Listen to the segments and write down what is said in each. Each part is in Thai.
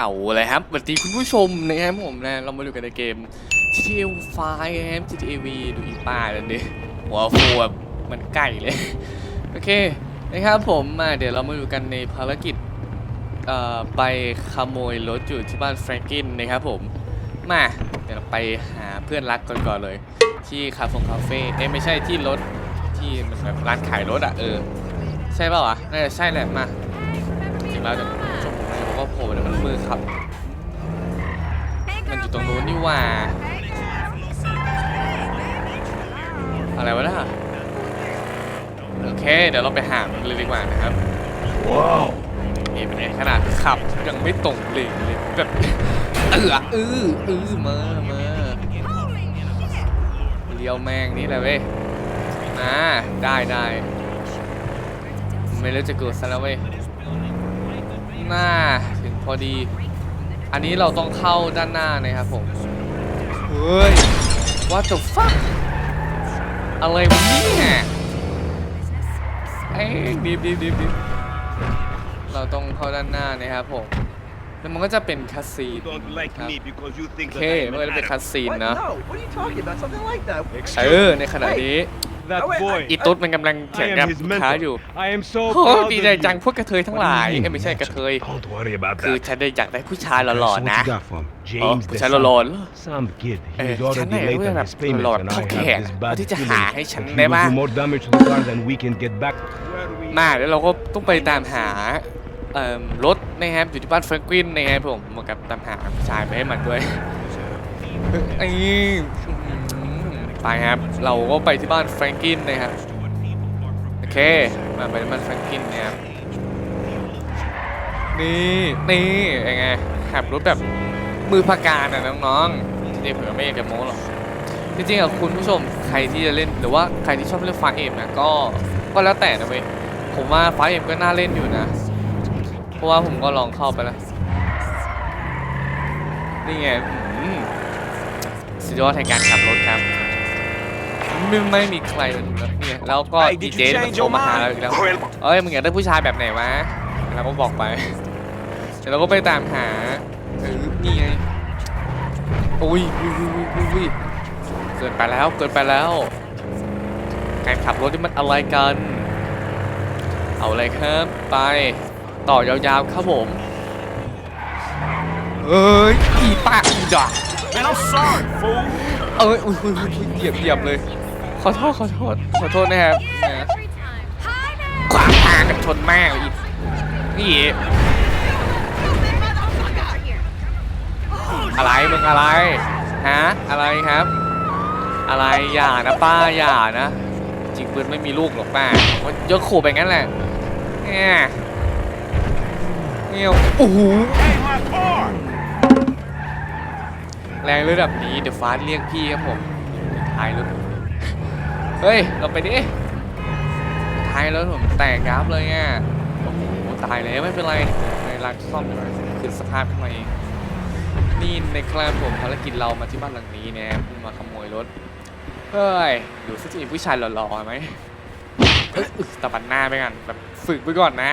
เอาเลยครับสวัสดีคุณผู้ชมนะครับผมนะ เรามาดูกันในเกม GTA 5นะครับ GTA V ดูอีป้าเลยดิหัวฟูแบบมันไก่เลย โอเค นะครับผมมาเดี๋ยวเรามาดูกันในภารกิจ เอ่อ ไปขโมยรถอยู่ที่บ้านแฟรงกินนะครับผม มา เดี๋ยวเราไปหาเพื่อนรักก่อนก่อนเลย ที่คาเฟ่คาเฟ่เอ้ไม่ใช่ที่รถ ที่มันแบบร้านขายรถอะเออ ใช่ป่าวะน่าจะใช่แหละมาจริงแล้วเดี๋ยวช มผมผมก็โผล่เดี๋ยวมันมืดครับ มันอยู่ตรงนู้นนี่หว่า อะไรวะน่ะโอเค เดี๋ยวเราไปหามันเลยดีกว่านะครับ ว้าวนี่เป็นไงขนาดขับยังไม่ตรงเลนเลยแบบเออเออเออมามาเลี้ยวแมงนี่แหละเว้ยมาได้ได้ไม่รู้จะเกิดซะแล้วเว้ย หน้าถึงพอดี อันนี้เราต้องเข้าด้านหน้านะครับผมเฮ้ย what the fuck อะไรวะเนี่ยเอ้ยดีบดีบดีบดีบเราต้องเข้าด้านหน้านะครับผม แล้วมันก็จะเป็นคาซีน You don't like me because you โอ think เค that I'm มันก็ an จะเป็น Arab. คาซีน What? นะ No, what are you talking about? Something like that. เออ ในขณะนี้ That Oh, wait, boy. อีตุ๊ดมันกำลังเถียง I กับ am his ลูกค้าอยู่ mentor. I am so โอ้ proud of ดีใจจัง you. พวกกระเทยทั้งหลาย เอ้ยไม่ใช่กระเทย Don't worry about คือ that. ฉันได้อยากได้ผู้ชายหล่อ So ๆ what นะ you got for him? อ๋อ James ผู้ the ชายหล่อ son. ๆเหรอ Some kid. เอ้ย He's ฉัน already เนี่ย late เพื่อ on แบบ his payments หลอด and เท่า I แข have น this เพื่อ bad ที่จะหา feeling ให้ฉัน that he ได้ will บ้าง do more damage to the car than we can get back. มาแล้วเราก็ต้องไปตามหาเอิ่ม รถนะครับอยู่ที่บ้านเฟรนกวินนะครับผมเหมือนกับตามหาผู้ชายไปให้มันด้วยไอ้ไปครับเราก็ไปที่บ้านแฟรงกินนะครับโอเคมาไปที่บ้านแฟรงกินเนี่ยครับนี่นี่ยังไงขับรถแบบมือพากการอะน้องๆจริงๆเผื่อไม่อยากจะโม้หรอกจริงๆอะคุณผู้ชมใครที่จะเล่นหรือว่าใครที่ชอบเล่นฟาเอมนะก็ก็แล้วแต่นะเว้ยผมว่าฟาเอมก็น่าเล่นอยู่นะ เพราะว่าผมก็ลองเข้าไปแล้ว นี่ไงอืมสุดยอดแห่งการขับรถครับ ไม่ไม่มีใครเลยครับเนี่ยแล้วก็ Hey, ดี did เจ you มัน change โทร your มาหาเราอีก mind? แล้ว เอ้ยมึงอยากได้ผู้ชายแบบไหนวะเราก็บอกไปเดี๋ยวเราก็ไปตามหาเออนี่ไงอุ้ยอุ้ยอุ้ยอุ้ยอุ้ยอุ้ยเกินไปแล้วเกินไปแล้ว การขับรถนี่มันอะไรกัน เอาเลยครับ ไป ต่อยาวๆครับผมเอ้ยอีปากอีด่า Man, I'm sorry, fool. เอ้ยอุ้ยอุ้ยอุ้ยเหยียบเหยียบเลย ขอโทษขอโทษขอโทษนะครับนะขวางทางกันชนแม่เลยอีกนี่อะไรมึงอะไรฮะอะไรครับ อะไรอย่านะป้าอย่านะ จริงปืนไม่มีลูกหรอกป้ามันยกขู่ไปงั้นแหละเนี่ย เนี่ยโอ้โหแรงระดับนี้เดี๋ยวฟ้าเรียกพี่ครับผมท้ายรถเฮ้ยเราไปดิท้ายรถผมแตกยับเลยอะโอ้โหตายแล้วไม่เป็นไรในร้านซ่อมอยู่คือสภาพขึ้นมาเองนี่ในคลาสผมภารกิจเรามาที่บ้านหลังนี้นะเพื่อมาขโมยรถเฮ้ยดูสิจะมีผู้ชายหล่อๆไหมตะบันหน้าไปก่อนแบบฝึกไปก่อนนะ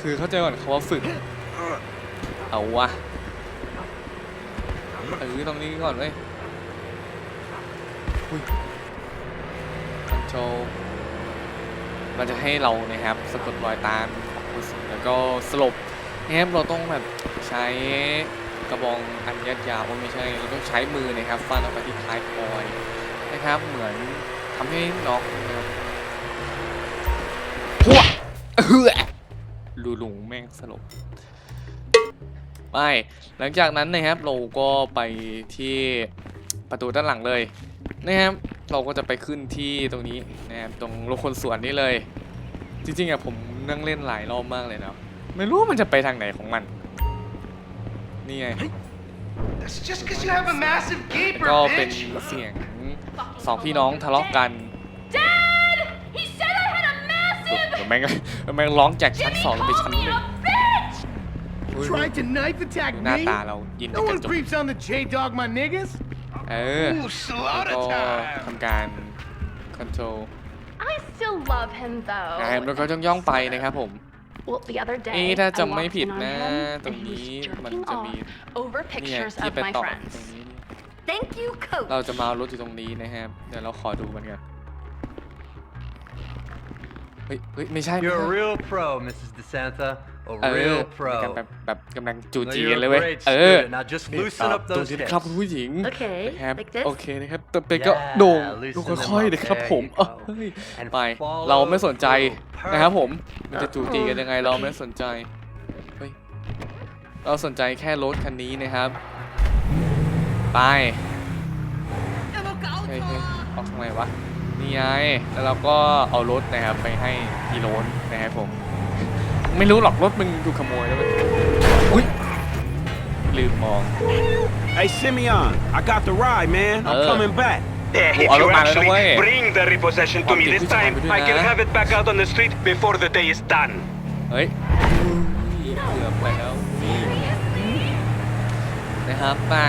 คือเข้าใจก่อนเขาว่าฝึก เอาวะเออตรงนี้ก่อนเลยอุ้ยคอนโทรมันจะให้เรานะครับสะกดรอยตามแล้วก็สลบนะครับเราต้องแบบใช้กระบองอันยัดยาวไม่ใช่เราต้องใช้มือนะครับฟาดออกไปที่ท้ายทอยนะครับ เหมือนทำให้น็อกนะครับพวกเฮือ ลูลุงแม่งสลบไปหลังจากนั้นนะครับเราก็ไปที่ประตูด้านหลังเลยนะครับเราก็จะไปขึ้นที่ตรงนี้นะครับตรงรถคนสวนนี่เลย จริงๆอะผมนั่งเล่นหลายรอบมากเลยนะไม่รู้ว่ามันจะไปทางไหนของมันนี่ไง That's just because you have a massive แล้ว gaper, ก็เป็น bitch. เสียงสองพี่น้องทะเลาะกัน ดี๋ยว massive แม่งแม่งร้องจากชั้น Jimmy สองลงไป called ชั้น me หนึ่ง a bitch! อุ้ย Tried to knife attack ดูหน้า me? ตาเรายิน No กับกระ one จก creeps on the J Dog, my niggas. เออ Ooh, แล้ว slaughter ก็ time. ทำการคอนโทรล I still love him though. นะครับแล้วก็ต้องย่องไปนะครับผม Well, the other เอ๊ะ day, ถ้า I จำไม่ walked ผิด in on นะ him, ตรง and he นี้ was มัน jerking จะมี off over เนี่ย pictures ที่ of ไป my ต่อตรง friends. นี้ Thank you, coach. เราจะมาเอารถอยู่ตรงนี้นะครับ เดี๋ยวเราขอดูมันกันเฮ้ยเฮ้ยไม่ใช่ไม่ You're ใช่ a real pro, Mrs. DeSanta. A เออ real มีการ pro. แบบแบบกำลังจู No, จี you're กัน a เลยเว้ย great เออ student. Now just นี่ loosen up ตรง those นี้นะครับ hips. ผู้หญิง Okay, นะครับ like this? โอเคนะครับต่อไปก็ Yeah, โด่ง loosen ดู them ค่อยๆ up. นะครับ There ผม you go. เอ้ย And ไป follow เราไม่สนใจ through. นะครับผม Perfect. มันจะจูจีกันยังไง เราไม่สนใจ เฮ้ย เราสนใจแค่รถคันนี้นะครับ ไปเฮ้ยเฮ้ยออกทำไมวะ นี่ไงแล้วเราก็เอารถนะครับไปให้อีโรนนะครับผม ไม่รู้หรอกรถมึงถูกขโมยแล้วเว้ยอุ้ยลืมมอง Hey, Simeon, I got the ride, man. I'm Uh. coming back. Yeah, Oh, if I you don't mind, I don't actually mind. bring the repossession to Oh, me dude, this which time, one we I do can now? have it back out on the street before the day is done. เฮ้ยเกือบไปแล้วนะครับมา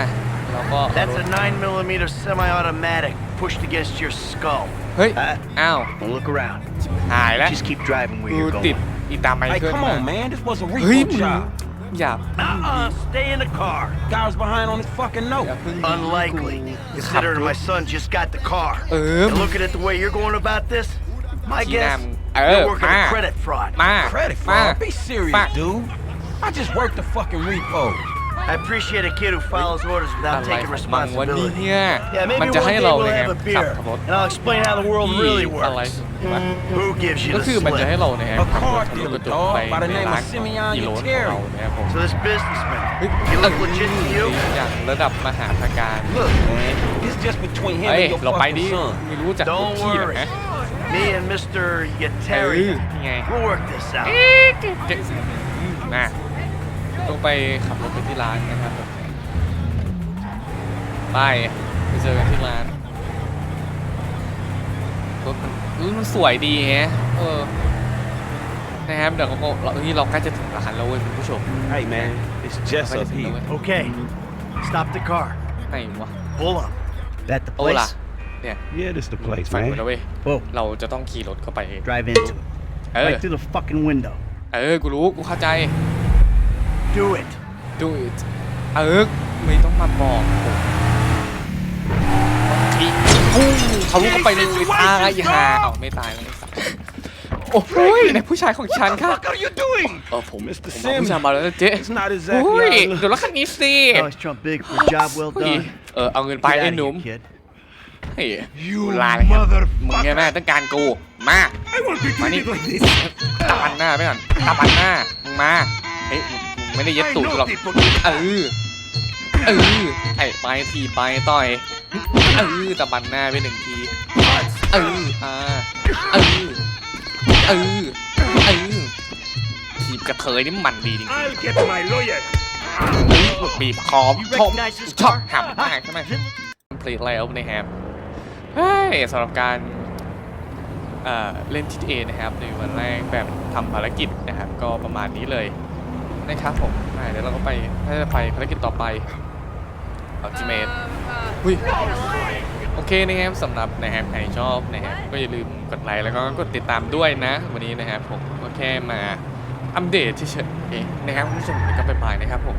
เราก็ That's a 9 millimeter semi-automatic pushed against your skull. เฮ้ย Uh, อ้าว Well, look around. หายแล้ว Just keep driving where กู you're ติด going. อีตามไม Hey, เคิล come มา on, man. This was a เฮ้ย repo มึง job. อย่า Uh-uh, stay in the car. Guy was behind on his fucking อย่า note. เพิ่ง Unlikely, ขับ considering ร my ถ son just got the car. Um. And looking at the way you're going about this, my Gee, guess, damn. Uh, you're working ma. a credit fraud. มา Credit มา fraud. Be serious, Fuck. dude. I just worked the fucking repo. I appreciate a kid who follows orders อะ without ไร taking ของมันวันนี้ responsibility. เนี่ย Yeah, มัน maybe จะ one ให้ day เรา we'll เนี่ย have a ขับ beer, รถ and I'll explain how the world ที่ really อะไร works. วะ Who gives you ก็ the คือมันจะให้ slip? เราเนี่ย A ขับร car ถทะลุก dealer, ระจก dog, ไป by the ใน name of ร้านของ Simeon อีโรนของ Yeteri. เราเนี่ยผม So this businessman, เฮ้ย he look legit to you? อย่างระดับมหาภาการ Look, man. It's just between him เฮ้ย and your เราไปดิ fucking son. ไม่รู้จักพวก Don't ขี้หรอก worry. นะ Me and Mr. เออ Yeteri, นี่ไง we'll work this out. เจ๊นะ ต้องไปขับรถไปที่ร้านนะครับผมไปไปเจอกันที่ร้านรถมันอุ๊ยมันสวยดีแฮะเออนะครับเดี๋ยวเราก็เรานี่เราใกล้จะถึงร้านแล้วเว้ยคุณผู้ชม Hey, man. It's just ใกล้จะ up ถึงแล้ว here. เว้ย Okay, stop the car. ไหนวะ Pull up. That the โอ้ล่ะเนี่ย Yeah, this the place, ฝัน man. ไว้แล้วเว้ย Whoa, เราจะต้องขี่รถเข้าไป drive into it. เออ Right through the fucking window. เออ กูรู้ กูเข้าใจ Do it. do it เออไม่ต้องมาบอกผมทีพุ่งเขาลุกเข้าไปเลยตายห่าเอาไม่ตายแล้วไม่สักโอ้โหยในผู้ชายของฉันค่ะ What are you doing? เออผม Mr. ผมเอา Sims ผู้ชายมาแล้วนะเจ๊ It's not โอ้ย exactly. เดี๋ยวรถคันนี้สิ Always trump big for a job well เฮ้ย done. เออเอาเงินไป Get ไอ้ out of หนุ่ม here, kid. เฮ้ยกูลาเลยครับมึงไงแม่ต้องการกูมามานี่ตาบันหน้าไปก่อนตาบันหน้ามึงมา เฮ้ยมึงมึง ไม่ได้เย็บตูดกูหรอกเออเออไอ้ไปทีไปต่อยเออตะบันหน้าไปหนึ่งทีเอออ่าเออเออเออทีบกระเทยนี่มันดีจริง I'll get my lawyer. ๆบีบคอม You ชม recognize this ชอบ car? หับมากใช่ไหมพลีทแล้วนะครับเฮ้ยสำหรับการเอ่อเล่น GTA นะครับในวันแรกแบบทำภารกิจนะครับ ก็ประมาณนี้เลย นะครับผมอ่าเดี๋ยวเราก็ไปถ้าจะไปภารกิจต่อไป Ultimate อุ้ยโอเคนะครับสำหรับนะครับใครชอบนะครับก็อย่าลืมกดไลค์แล้วก็กดติดตามด้วยนะ วันนี้นะครับผมก็แค่มาอัปเดตเฉยๆนะครับคุณผู้ชมแล้วก็ไปบายนะครับผม